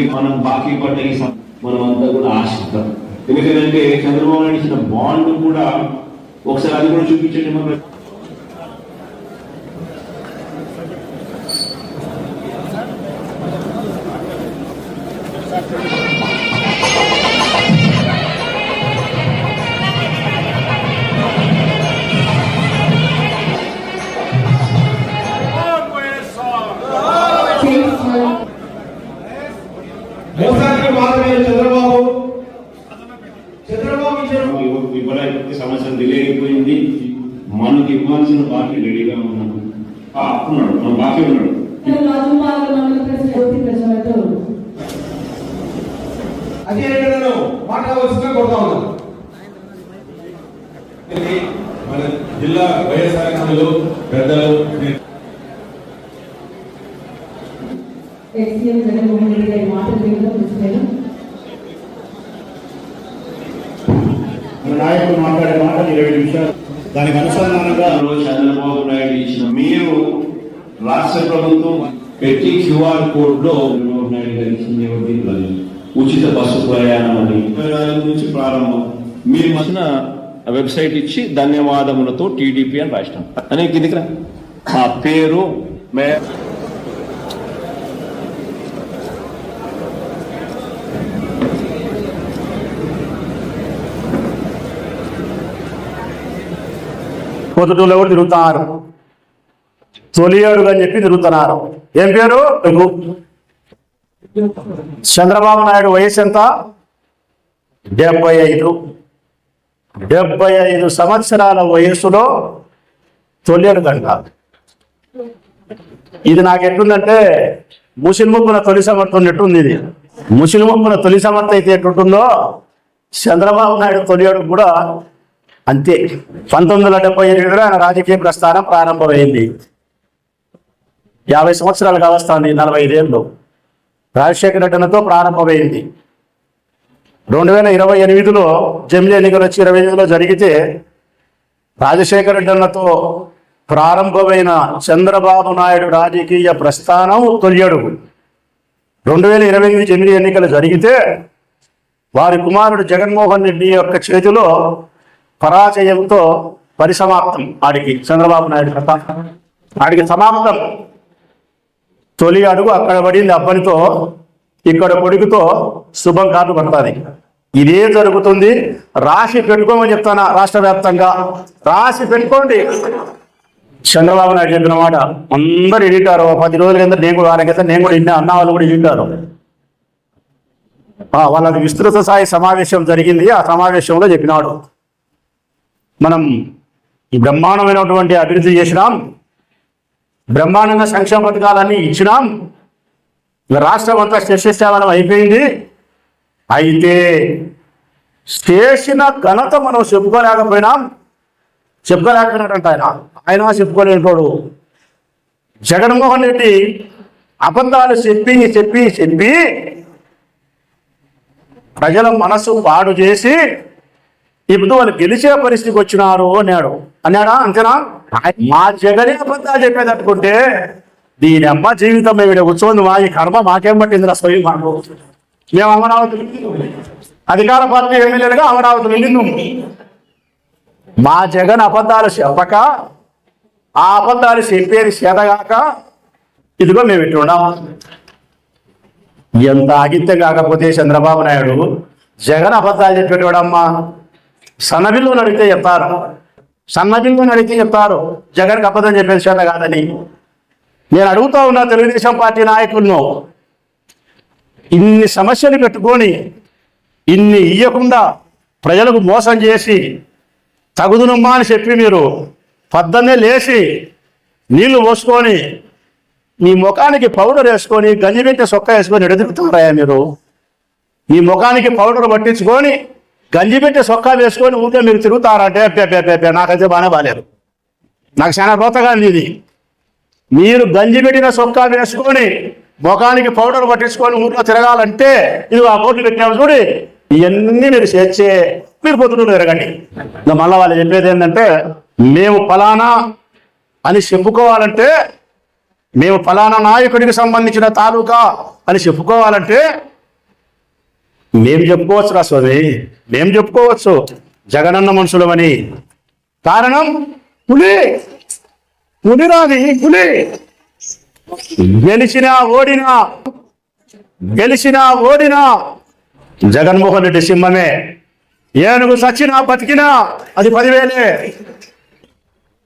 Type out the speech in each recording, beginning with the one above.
నిలదీస్తూ మనం బాకీ పడ్డ ఈ మనం అంతా కూడా ఆశిద్దాం. ఎందుకంటే చంద్రబాబు నాయుడు ఇచ్చిన బాండ్ కూడా ఒకసారి అది కూడా చూపించండి మన మనకి ఇవ్వాల్సిన బాకీ రెడీగా ఉన్నాడు. ఆ, ఉన్నాడు మన బాకీ ఉన్నాడు. అదే నేను ఉన్నాను ఇది మన జిల్లా వైఎస్ఆర్ కాంగ్రెస్ పెద్దలు జగన్మోహన్ రెడ్డి గారి నాయకుడు మాట్లాడే మాటలు ఇరవై నిమిషాలు. దానికి అనుసంధానంగా రోజు చంద్రబాబు నాయుడు ఇచ్చిన మీరు రాష్ట్ర ప్రభుత్వం పెట్టి క్యూఆర్ కోడ్లో చంద్రబాబు నాయుడు గారు ఇచ్చింది ఏమిటి? ఉచిత బస్సు ప్రయాణం అని నుంచి ప్రారంభం మీరు మధ్యన వెబ్సైట్ ఇచ్చి ధన్యవాదములతో టీడీపీ అని రాష్ట్రం అనే కిందికి రా. పేరు మే పొద్దుటూరులో ఎవరు తిరుగుతున్నారు. తొలి అని చెప్పి తిరుగుతున్నారు. ఏం పేరు? చంద్రబాబు నాయుడు వయసు ఎంత? డెబ్బై ఐదు. డెబ్బై ఐదు సంవత్సరాల వయసులో తొలి అడుగు ఇది నాకు ఎట్లుందంటే ముసిల్ముక్కున తొలి సమర్థ ఉన్నట్టుంది ఇది? ముసిల్ముక్కున తొలి సమర్థ అయితే ఎట్లుంటుందో చంద్రబాబు నాయుడు తొలియాడు కూడా అంతే. పంతొమ్మిది వందల డెబ్బై ఎనిమిదిలో ఆయన రాజకీయ ప్రస్థానం ప్రారంభమైంది. యాభై సంవత్సరాలు కావస్తుంది నలభై ఐదేళ్ళు రాజశేఖర రెడ్డితో ప్రారంభమైంది. రెండు వేల ఇరవై ఎనిమిదిలో జమిలీ ఎన్నికలు వచ్చి ఇరవై ఎనిమిదిలో జరిగితే రాజశేఖర రెడ్డితో ప్రారంభమైన చంద్రబాబు నాయుడు రాజకీయ ప్రస్థానం తొలి అడుగు. రెండు వేల ఇరవై ఎనిమిది జమిలీ ఎన్నికలు జరిగితే వారి కుమారుడు జగన్మోహన్ రెడ్డి యొక్క చేతిలో పరాజయంతో పరిసమాప్తం ఆడికి. చంద్రబాబు నాయుడు కథ ఆడికి సమాప్తం. తొలి అడుగు అక్కడ పడింది అబ్బనితో ఇక్కడ కొడుకుతో శుభం కాదు పడుతుంది. ఇదే జరుగుతుంది. రాసి పెట్టుకోమని చెప్తాను రాష్ట్ర వ్యాప్తంగా? రాసి పెట్టుకోండి. చంద్రబాబు నాయుడు చెప్పిన మాట అందరు ఎడిటారు ఓ పది రోజుల కింద నేను కూడా వారం నేను కూడా విన్నా అన్న వాళ్ళు కూడా ఎడిటారు వాళ్ళకి విస్తృత స్థాయి సమావేశం జరిగింది. ఆ సమావేశంలో చెప్పినాడు. మనం ఈ బ్రహ్మాండమైనటువంటి అభివృద్ధి చేసినాం బ్రహ్మాండంగా సంక్షేమ పథకాలన్నీ ఇచ్చినాం రాష్ట్రం అంతా శస్యశ్యామలం అయిపోయింది. అయితే చేసిన ఘనత మనం చెప్పుకోలేకపోయినాం. చెప్పుకోలేకపోయినట్టు ఆయన. ఆయన చెప్పుకోలేనిపోడు. జగన్మోహన్ రెడ్డి అబద్ధాలు చెప్పి చెప్పి చెప్పి ప్రజల మనసు పాడు చేసి ఇప్పుడు వాళ్ళు గెలిచే పరిస్థితికి వచ్చినారు అన్నాడు. అన్నాడా? అంతేనా? మా జగనే అబద్ధాలు చెప్పేదట్టుకుంటే దీని అమ్మ జీవితం మేము కూర్చోంది మా ఈ కర్మ మాకేం పట్టింది రా స్వయం మాకు? మేము అమరావతి అధికార పార్టీ ఎమ్మెల్యేలుగా అమరావతి వెళ్ళింది. మా జగన్ అబద్ధాలు చెప్పక ఆ అబద్ధాలు చెప్పేది చేతగాక ఇదిగో మేము ఇట్లా ఉన్నాం. ఎంత ఆగిత్యం కాకపోతే చంద్రబాబు నాయుడు జగన్ అబద్ధాలు చెప్పేటోడమ్మా. సన్నబిల్లు అడిగితే చెప్తారు సన్నబిల్లు అడిగితే చెప్తారు జగన్కి అబద్ధం చెప్పేది చేత కాదని. నేను అడుగుతా ఉన్నా తెలుగుదేశం పార్టీ నాయకులను ఇన్ని సమస్యలు పెట్టుకొని ఇన్ని ఇయ్యకుండా ప్రజలకు మోసం చేసి తగుదునమ్మా అని చెప్పి మీరు పొద్దున్నే లేచి నీళ్ళు పోసుకొని మీ ముఖానికి పౌడర్ వేసుకొని గంజి పెట్టే సొక్క వేసుకొని ఎడదిరుగుతున్నారా మీరు? మీ ముఖానికి పౌడర్ పట్టించుకొని గంజి పెట్టే సొక్కా వేసుకొని ఊరికే మీరు తిరుగుతారంటే అబ్బే, నాకైతే బాగానే బాగాలేదు నాకు చాలా రోతగా ఉంది ఇది. మీరు గంజి పెట్టిన సొక్కా వేసుకొని ముఖానికి పౌడర్ పట్టించుకొని ఊరిలో తిరగాలంటే ఇది ఆ కోట్లు పెట్టినాము చూడి ఇవన్నీ మీరు చేర్చే మీరు పొద్దున్న తిరగండి. ఇంకా మళ్ళీ వాళ్ళు చెప్పేది ఏంటంటే మేము ఫలానా అని చెప్పుకోవాలంటే మేము ఫలానా నాయకుడికి సంబంధించిన తాలూకా అని చెప్పుకోవాలంటే మేము చెప్పుకోవచ్చు రా స్వామి. మేము చెప్పుకోవచ్చు. జగనన్న మనుషులమని. కారణం పులి. పులిరాది పులి. గెలిచినా ఓడినా. గెలిచినా ఓడినా. జగన్మోహన్ రెడ్డి సింహమే. ఏనుగు సచ్చినా బతికినా. అది పదివేలే.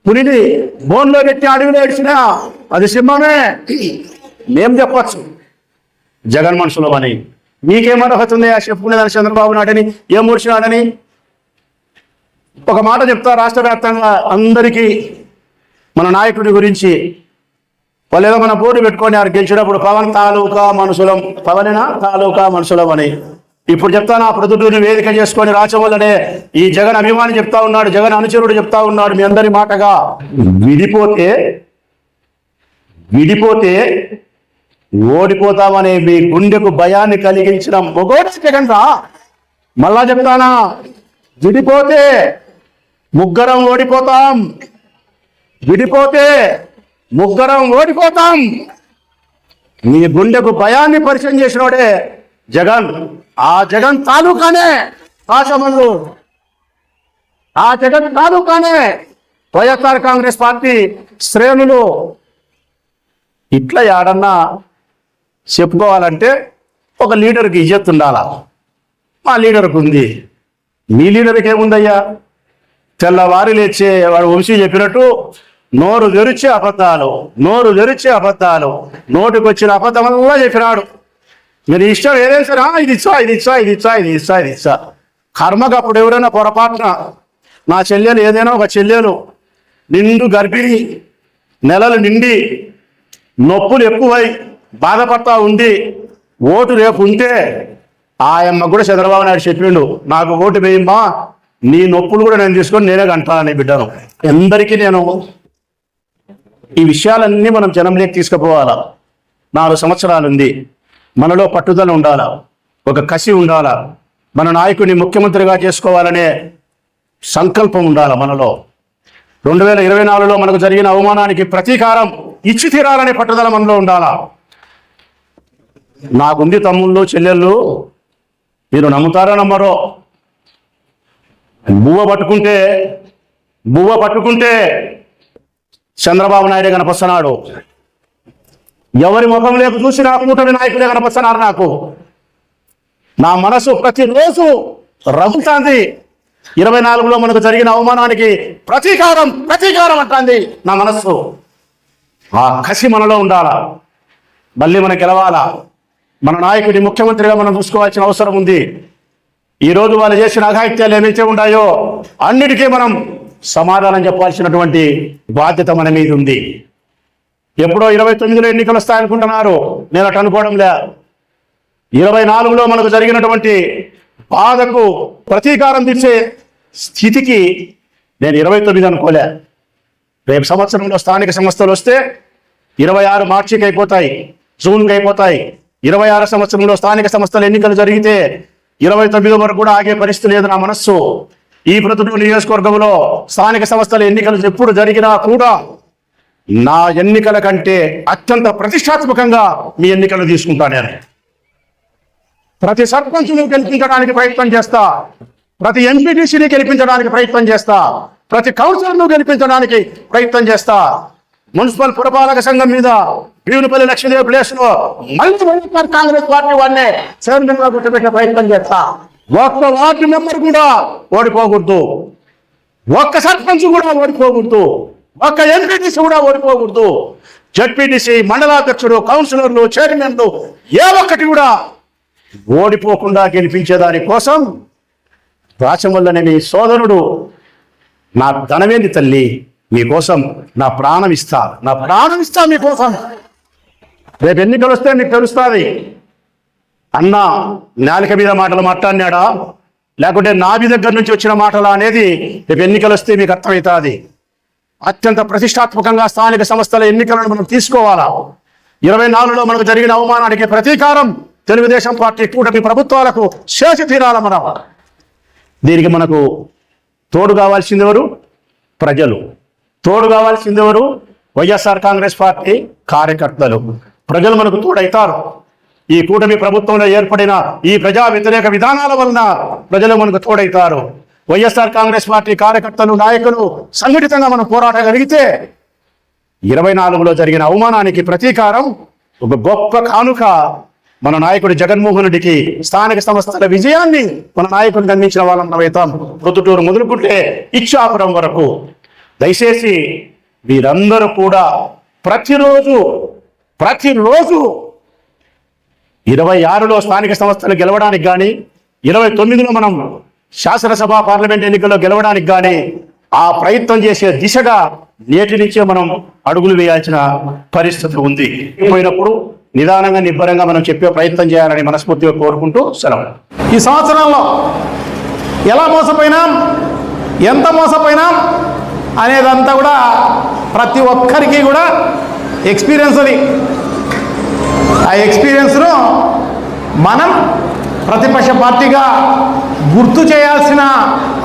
పులిని బోన్లో పెట్టి అడవిలో ఏడ్చినా. అది సింహమే. మేం చెప్పచ్చు. జగన్ మనుషులమని. మీకేం అర్హత ఉంది? ఆ చెప్పుకునేదాన్ని చంద్రబాబు నాటని ఏం మూర్చినాడని ఒక మాట చెప్తా రాష్ట్ర వ్యాప్తంగా అందరికీ మన నాయకుడి గురించి. వాళ్ళు మన బోర్డు పెట్టుకొని ఆయన గెలిచినప్పుడు పవన్ తాలూకా మనుషులం. పవనేనా? తాలూకా మనుషులం అని. ఇప్పుడు చెప్తాను ఆ ప్రొద్దుటూరిని వేదిక చేసుకొని రాచవల్లనే ఈ జగన్ అభిమాని చెప్తా ఉన్నాడు జగన్ అనుచరుడు చెప్తా ఉన్నాడు మీ అందరి మాటగా. విడిపోతే విడిపోతే ఓడిపోతామనే మీ గుండెకు భయాన్ని కలిగించిన మొగోడు జగన్ మళ్ళా చెప్తానా? విడిపోతే ముగ్గురం ఓడిపోతాం. విడిపోతే ముగ్గురం ఓడిపోతాం. మీ గుండెకు భయాన్ని పరిచయం చేసినోడే జగన్. ఆ జగన్ తాలూకానే కాశమల్లు ఆ జగన్ తాలూకానే వైఎస్ఆర్ కాంగ్రెస్ పార్టీ శ్రేణులు. ఇట్లా యాడన్నా చెప్పుకోవాలంటే ఒక లీడర్కి ఇజ్జత్ ఉండాలా? మా లీడర్కి ఉంది. మీ లీడర్కి ఏముందయ్యా? తెల్లవారి లేచే వాడు వంశీ చెప్పినట్టు నోరు తెరిచే అబద్ధాలు నోరు తెరిచే అబద్ధాలు నోటికి వచ్చిన అబద్ధమల్లా చెప్పినాడు. మీరు ఇష్టం ఏదైనా సరే ఇది ఇచ్చా ఇది ఇచ్చా ఇది ఇచ్చా ఇది ఇచ్చా ఇది ఇచ్చా. కర్మకు అప్పుడు ఎవరైనా పొరపాటున నా చెల్లెలు ఏదైనా ఒక చెల్లెలు నిండు గర్భిణి నెలలు నిండి నొప్పులు ఎక్కువై బాధపడతా ఉండి ఓటు రేపు ఉంటే ఆయమ్మ కూడా చంద్రబాబు నాయుడు చెప్పిండు నాకు ఓటు వేయమ్మా నీ నొప్పులు కూడా నేను తీసుకొని నేనే కంటానని బిడ్డను. ఎందరికీ నేను ఈ విషయాలన్నీ మనం జనంలోకి తీసుకుపోవాలా. నాలుగు సంవత్సరాలు ఉంది. మనలో పట్టుదల ఉండాలా? ఒక కసి ఉండాలా? మన నాయకుడిని ముఖ్యమంత్రిగా చేసుకోవాలనే సంకల్పం ఉండాలా మనలో? రెండు వేల ఇరవై నాలుగులో మనకు జరిగిన అవమానానికి ప్రతీకారం ఇచ్చి తీరాలనే పట్టుదల మనలో ఉండాలా? నాకుంది తమ్ముళ్ళు చెల్లెళ్ళు మీరు నమ్ముతారో నమ్మరో? బువ్వ పట్టుకుంటే బువ్వ పట్టుకుంటే చంద్రబాబు నాయుడే కనపస్తున్నాడు. ఎవరి ముఖం లేక చూసి నా కూటమి నాయకుడే కనపస్తున్నారు నాకు. నా మనసు ప్రతిరోజు రగులుతాంది. ఇరవై నాలుగులో మనకు జరిగిన అవమానానికి ప్రతీకారం ప్రతీకారం అంటుంది నా మనస్సు. ఆ కసి మనలో ఉండాలా? మళ్ళీ మనకి గెలవాలా? మన నాయకుడి ముఖ్యమంత్రిగా మనం చూసుకోవాల్సిన అవసరం ఉంది. ఈరోజు వాళ్ళు చేసిన అఘాయిత్యాలు ఏమైతే ఉన్నాయో అన్నిటికీ మనం సమాధానం చెప్పాల్సినటువంటి బాధ్యత మన మీద ఉంది. ఎప్పుడో ఇరవై తొమ్మిదిలో ఎన్నికలు వస్తాయనుకుంటున్నారు. నేను అటు అనుకోవడం లే ఇరవై నాలుగులో మనకు జరిగినటువంటి బాధకు ప్రతీకారం తీర్చే స్థితికి నేను ఇరవై తొమ్మిది అనుకోలే. రేపు సంవత్సరంలో స్థానిక సంస్థలు వస్తే ఇరవై ఆరు మార్చికి అయిపోతాయి జూన్కి అయిపోతాయి ఇరవై ఆరు సంవత్సరంలో స్థానిక సంస్థల ఎన్నికలు జరిగితే ఇరవై తొమ్మిది వరకు కూడా ఆగే పరిస్థితి లేదు నా మనస్సు. ఈ ప్రతిటూరు నియోజకవర్గంలో స్థానిక సంస్థల ఎన్నికలు ఎప్పుడు జరిగినా కూడా నా ఎన్నికల కంటే అత్యంత ప్రతిష్టాత్మకంగా మీ ఎన్నికలు తీసుకుంటా నేను ప్రతి సర్పంచ్ని గెలిపించడానికి ప్రయత్నం చేస్తా. ప్రతి ఎంపీటీసీని గెలిపించడానికి ప్రయత్నం చేస్తా. ప్రతి కౌన్సిలర్ను గెలిపించడానికి ప్రయత్నం చేస్తా. మున్సిపల్ పురపాలక సంఘం మీద భీమునిపల్లి లక్ష్మీదేవి ప్లేస్లో మళ్ళీ వైఎస్ఆర్ కాంగ్రెస్ పార్టీ వాడినే చైర్మన్గా గుర్తుపెట్టే ప్రయత్నం చేస్తా. ఒక్క వార్డు మెంబర్ కూడా ఓడిపోకూడదు. ఒక్క సర్పంచ్ కూడా ఓడిపోకూడదు. ఒక్క ఎంపీటీసీ కూడా ఓడిపోకూడదు. జడ్పీటీసీ మండలాధ్యక్షుడు కౌన్సిలర్లు చైర్మన్లు ఏ ఒక్కటి కూడా ఓడిపోకుండా గెలిపించేదాని కోసం రాచమల్లనే సోదరుడు నా ధనమేంది తల్లి? మీకోసం నా ప్రాణం ఇస్తా. నా ప్రాణం ఇస్తా మీకోసం. రేపు ఎన్నికలు వస్తే మీకు తెలుస్తుంది అన్న నాలిక మీద మాటలు మాట్లాడినాడా? లేకుంటే నాభి దగ్గర నుంచి వచ్చిన మాటలా అనేది రేపు ఎన్నికలు వస్తే మీకు అర్థమవుతుంది. అత్యంత ప్రతిష్టాత్మకంగా స్థానిక సంస్థల ఎన్నికలను మనం తీసుకోవాలా? ఇరవై నాలుగులో మనకు జరిగిన అవమానానికి ప్రతీకారం తెలుగుదేశం పార్టీ కూటమి ప్రభుత్వాలకు చేసి తీరాల మనం. దీనికి మనకు తోడు కావాల్సింది ఎవరు? ప్రజలు. తోడు కావాల్సింది ఎవరు? వైఎస్ఆర్ కాంగ్రెస్ పార్టీ కార్యకర్తలు. ప్రజలు మనకు తోడైతారు. ఈ కూటమి ప్రభుత్వంలో ఏర్పడిన ఈ ప్రజా వ్యతిరేక విధానాల వలన ప్రజలు మనకు తోడైతారు. వైఎస్ఆర్ కాంగ్రెస్ పార్టీ కార్యకర్తలు నాయకులు సంఘటితంగా మనం పోరాటగలిగితే ఇరవై నాలుగులో జరిగిన అవమానానికి ప్రతీకారం ఒక గొప్ప కానుక మన నాయకుడు జగన్మోహన్ రెడ్డికి స్థానిక సంస్థల విజయాన్ని మన నాయకుడికి అందించిన వాళ్ళం మనమైతాం. ప్రొద్దుటూరు మొదలుకుంటే ఇచ్చాపురం వరకు దయచేసి వీరందరూ కూడా ప్రతిరోజు ప్రతిరోజు ఇరవై ఆరులో స్థానిక సంస్థలు గెలవడానికి కానీ ఇరవై తొమ్మిదిలో మనం శాసనసభ పార్లమెంట్ ఎన్నికల్లో గెలవడానికి కానీ ఆ ప్రయత్నం చేసే దిశగా నేటి నుంచే మనం అడుగులు వేయాల్సిన పరిస్థితి ఉంది. పోయినప్పుడు నిదానంగా నిబ్బరంగా మనం చెప్పే ప్రయత్నం చేయాలని మనస్ఫూర్తిగా కోరుకుంటూ సెలవు. ఈ సంవత్సరంలో ఎలా మోసపోయినాం? ఎంత మోసపోయినాం? అనేదంతా కూడా ప్రతి ఒక్కరికి కూడా ఎక్స్పీరియన్స్ అది. ఆ ఎక్స్పీరియన్స్ను మనం ప్రతిపక్ష పార్టీగా గుర్తు చేయాల్సిన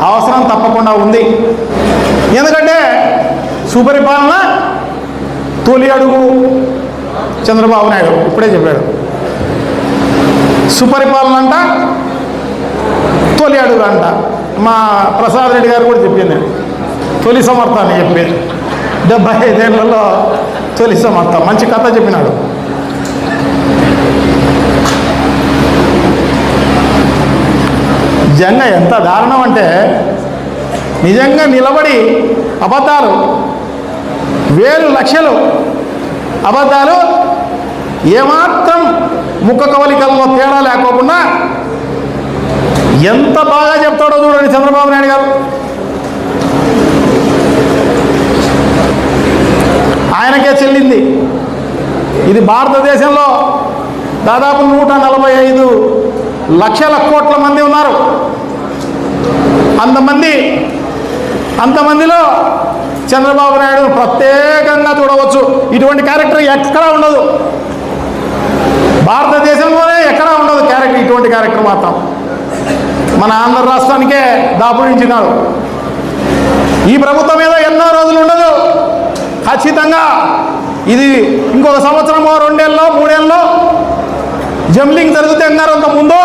అవసరం తప్పకుండా ఉంది. ఎందుకంటే సుపరిపాలన తొలి అడుగు చంద్రబాబు నాయుడు ఇప్పుడే చెప్పాడు. సుపరిపాలన అంట తొలి అడుగు అంట. మా ప్రసాద్ రెడ్డి గారు కూడా చెప్పింది. నేను తొలి సమర్థ అని చెప్పేది డెబ్బై ఐదేళ్ళలో తొలి సమర్థ. మంచి కథ చెప్పినాడు. నిజంగా ఎంత దారుణం అంటే నిజంగా నిలబడి అబద్ధాలు వేలు లక్షలు అబద్ధాలు ఏమాత్రం ముఖ కవలికల్లో తేడా లేకోకుండా ఎంత బాగా చెప్తాడో చూడండి చంద్రబాబు నాయుడు గారు. ఆయనకే చెల్లింది. ఇది భారతదేశంలో దాదాపు నూట నలభై ఐదు లక్షల కోట్ల మంది ఉన్నారు. అంతమంది అంతమందిలో చంద్రబాబు నాయుడు ప్రత్యేకంగా చూడవచ్చు. ఇటువంటి క్యారెక్టర్ ఎక్కడా ఉండదు. భారతదేశంలోనే ఎక్కడా ఉండదు క్యారెక్టర్ ఇటువంటి క్యారెక్టర్ మాత్రం. మన ఆంధ్ర రాష్ట్రానికే దాపురించినాడు. ఈ ప్రభుత్వం మీద ఎన్నో రోజులు ఉండదు. ఖచ్చితంగా. ఇది ఇంకొక సంవత్సరమో రెండేళ్ళలో మూడేళ్ళలో జంబ్లింగ్ జరిగితే అన్నారు ముందు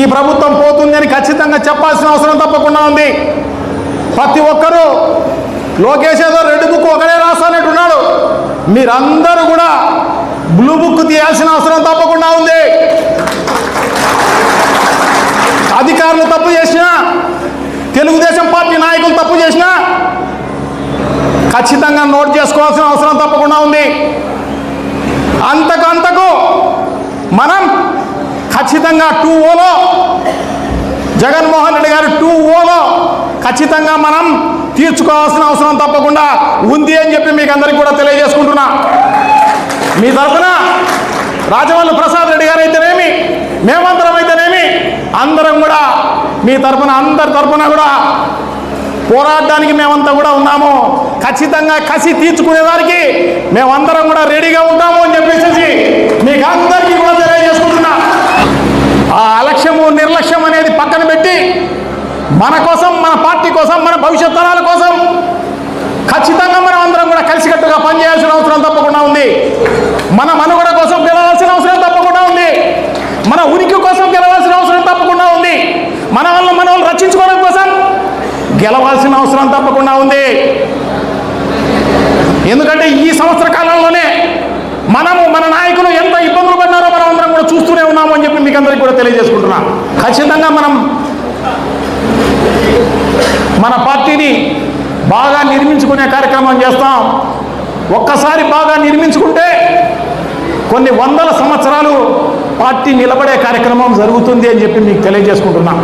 ఈ ప్రభుత్వం పోతుందని ఖచ్చితంగా చెప్పాల్సిన అవసరం తప్పకుండా ఉంది. ప్రతి ఒక్కరూ లోకేష్ ఏదో రెడ్ బుక్ ఒకడే రాస్తానట్టున్నాడు మీరందరూ కూడా బ్లూ బుక్ తీయాల్సిన అవసరం తప్పకుండా ఉంది. అధికారులు తప్ప చేసినా తెలుగుదేశం పార్టీ నాయకులు తప్పు చేసినా ఖచ్చితంగా నోట్ చేసుకోవాల్సిన అవసరం తప్పకుండా ఉంది. అంతకు అంతకు మనం ఖచ్చితంగా టూ ఓలో జగన్మోహన్ రెడ్డి గారు టూ ఓలో ఖచ్చితంగా మనం తీర్చుకోవాల్సిన అవసరం తప్పకుండా ఉంది అని చెప్పి మీకు అందరికీ కూడా తెలియజేసుకుంటున్నా. మీ తరఫున రాజవల్లి ప్రసాద్ రెడ్డి గారు అయితేనేమి మేమందరం అయితేనేమి అందరం కూడా మీ తరఫున అందరి తరఫున కూడా పోరాడడానికి మేమంతా కూడా ఉన్నాము. ఖచ్చితంగా కసి తీర్చుకునేదానికి మేమందరం కూడా రెడీగా ఉంటాము అని చెప్పేసి మీకు అందరికీ కూడా తెలియజేసుకుంటున్నా. ఆ అలక్ష్యము నిర్లక్ష్యం అనేది పక్కన పెట్టి మన కోసం మన పార్టీ కోసం మన భవిష్యత్ తరాల కోసం ఖచ్చితంగా మనం అందరం కూడా కలిసికట్టుగా పనిచేయాల్సిన అవసరం తప్పకుండా ఉంది. మన మనుగడ కోసం గెలవాల్సిన అవసరం తప్పకుండా ఉంది మన ఉనికి కోసం గెలవాల్సిన అవసరం తప్పకుండా ఉంది మన వల్ల మన వాళ్ళు రక్షించుకోవడం కోసం గెలవాల్సిన అవసరం తప్పకుండా ఉంది. ఎందుకంటే ఈ సంవత్సర కాలంలోనే మనము మన నాయకులు ఎంత ఇబ్బందులు పడినారో మనం అందరం కూడా చూస్తూనే ఉన్నాము అని చెప్పి మీకు అందరికీ కూడా తెలియజేసుకుంటున్నా. ఖచ్చితంగా మనం మన పార్టీని బాగా నిర్మించుకునే కార్యక్రమం చేస్తాం. ఒక్కసారి బాగా నిర్మించుకుంటే కొన్ని వందల సంవత్సరాలు పార్టీ నిలబడే కార్యక్రమం జరుగుతుంది అని చెప్పి మీకు తెలియజేసుకుంటున్నాం.